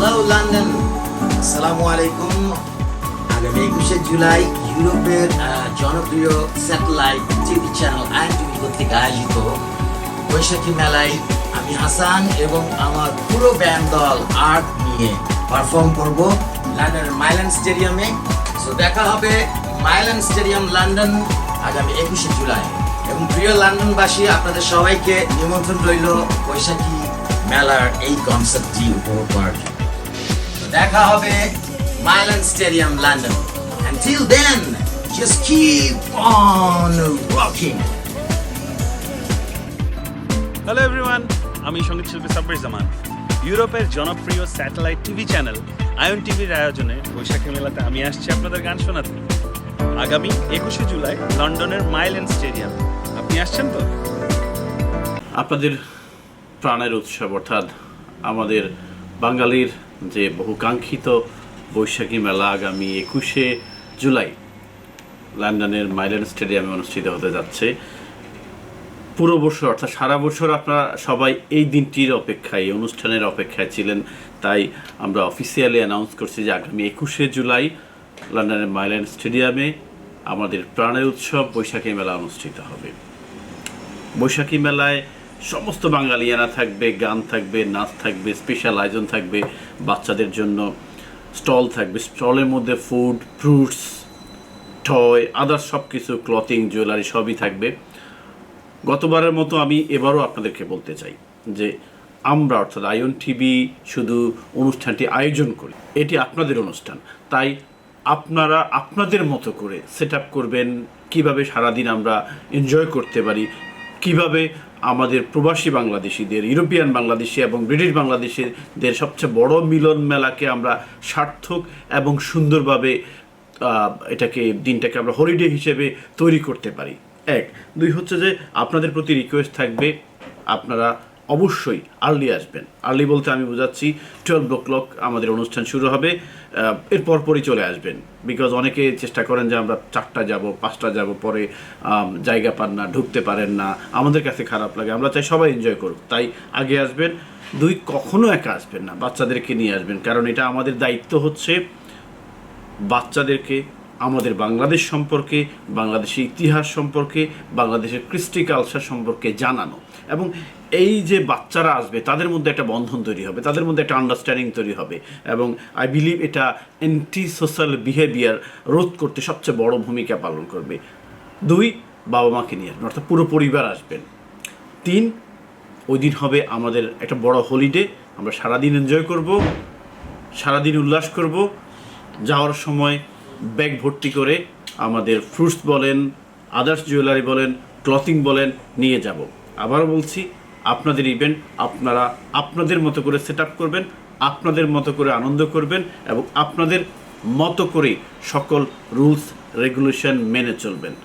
Hello London আসসালামু আলাইকুম আগামী একুশে জুলাই ইউরোপের জনপ্রিয় স্যাটেলাইট টিভি চ্যানেল আইন টিভি কর্তৃক আয়োজিত বৈশাখী মেলায় আমি হাসান এবং আমার পুরো ব্যান্ড দল আর্ট নিয়ে পারফর্ম করব লন্ডনের মাইল্যান্ড স্টেডিয়ামে সো দেখা হবে মাইল্যান্ড স্টেডিয়াম লন্ডন আগামী একুশে জুলাই এবং প্রিয় লন্ডনবাসী আপনাদের সবাইকে নিমন্ত্রণ রইল বৈশাখী মেলার এই কনসার্টটি উপভোগ করার জন্য। দেখা হবে Mile End stadium London Until then, just keep on rocking. Hello everyone আমি সংগীত শিল্পী সাব্বির জামান ইউরোপের জনপ্রিয় স্যাটেলাইট টিভি চ্যানেল আয়ন টিভির আয়োজনে বৈশাখী মেলাতে আমি আসছি আপনাদের গান শোনাতে। আগামী একুশে জুলাই লন্ডনের মাইল্যান্ড স্টেডিয়াম আপনি আসছেন তো? আপনাদের প্রাণের উৎসব অর্থাৎ আমাদের বাঙালির যে বহুকাঙ্ক্ষিত বৈশাখী মেলা আগামী একুশে জুলাই লন্ডনের মাইল্যান্ড স্টেডিয়ামে অনুষ্ঠিত হতে যাচ্ছে। পুরো বছর, অর্থাৎ সারা বছর আপনারা সবাই এই দিনটির অপেক্ষায়, এই অনুষ্ঠানের অপেক্ষায় ছিলেন। তাই আমরা অফিসিয়ালি অ্যানাউন্স করছি যে আগামী একুশে জুলাই লন্ডনের মাইল্যান্ড স্টেডিয়ামে আমাদের প্রাণের উৎসব বৈশাখী মেলা অনুষ্ঠিত হবে। বৈশাখী মেলায় সমস্ত বাঙালিয়ানা থাকবে, গান থাকবে, নাচ থাকবে স্পেশাল আয়োজন থাকবে, বাচ্চাদের জন্য স্টল থাকবে, স্টলের মধ্যে ফুড ফ্রুটস টয় আদার্স সব কিছু ক্লথিং জুয়েলারি সবই থাকবে। গতবারের মতো আমি এবারও আপনাদেরকে বলতে চাই যে আমরা অর্থাৎ আয়ন টিভি শুধু অনুষ্ঠানটি আয়োজন করি, এটি আপনাদের অনুষ্ঠান। তাই আপনারা আপনাদের মতো করে সেট করবেন, কীভাবে সারাদিন আমরা এনজয় করতে পারি কীভাবে আমাদের প্রবাসী বাংলাদেশিদের, ইউরোপিয়ান বাংলাদেশি এবং ব্রিটিশ বাংলাদেশিদের সবচেয়ে বড় মিলন মেলাকে আমরা সার্থক এবং সুন্দরভাবে এটাকে, দিনটাকে আমরা হলিডে হিসেবে তৈরি করতে পারি। এক। দুই হচ্ছে যে, আপনাদের প্রতি রিকোয়েস্ট থাকবে, আপনারা অবশ্যই আর্লি আসবেন। আর্লি বলতে আমি বোঝাচ্ছি টুয়েলভ ও ক্লক আমাদের অনুষ্ঠান শুরু হবে। এর পরপরই চলে আসবেন। বিকজ অনেকে চেষ্টা করেন যে আমরা চারটা যাব, পাঁচটা যাব, পরে জায়গা পান না, ঢুকতে পারেন না। আমাদের কাছে খারাপ লাগে। আমরা চাই সবাই এনজয় করুক। তাই আগে আসবেন। দুই, কখনো একা আসবেন না। বাচ্চাদেরকে নিয়ে আসবেন। কারণ এটা আমাদের দায়িত্ব হচ্ছে বাচ্চাদেরকে, আমাদের বাংলাদেশ সম্পর্কে, বাংলাদেশের ইতিহাস সম্পর্কে, বাংলাদেশের কৃষ্টি কালচার সম্পর্কে জানানো। এবং এই যে বাচ্চারা আসবে, তাদের মধ্যে একটা বন্ধন তৈরি হবে, তাদের মধ্যে একটা আন্ডারস্ট্যান্ডিং তৈরি হবে এবং আই বিলিভ এটা অ্যান্টি সোশ্যাল বিহেভিয়ার রোধ করতে সবচেয়ে বড় ভূমিকা পালন করবে। দুই বাবা মাকে নিয়ে আসবেন, অর্থাৎ পুরো পরিবার আসবেন। তিন, ওই দিন হবে আমাদের একটা বড় হলিডে আমরা সারাদিন এনজয় করব, সারাদিন উল্লাস করব। যাওয়ার সময় ব্যাগ ভর্তি করে আমাদের ফ্রুটস বলেন আদার্স জুয়েলারি বলেন ক্লথিং বলেন, নিয়ে যাব। আবার বলছি, আপনাদের ইভেন্ট আপনারা আপনাদের মতো করে সেট করবেন, আপনাদের মতো করে আনন্দ করবেন এবং আপনাদের মতো করে সকল রুলস রেগুলেশন মেনে চলবেন।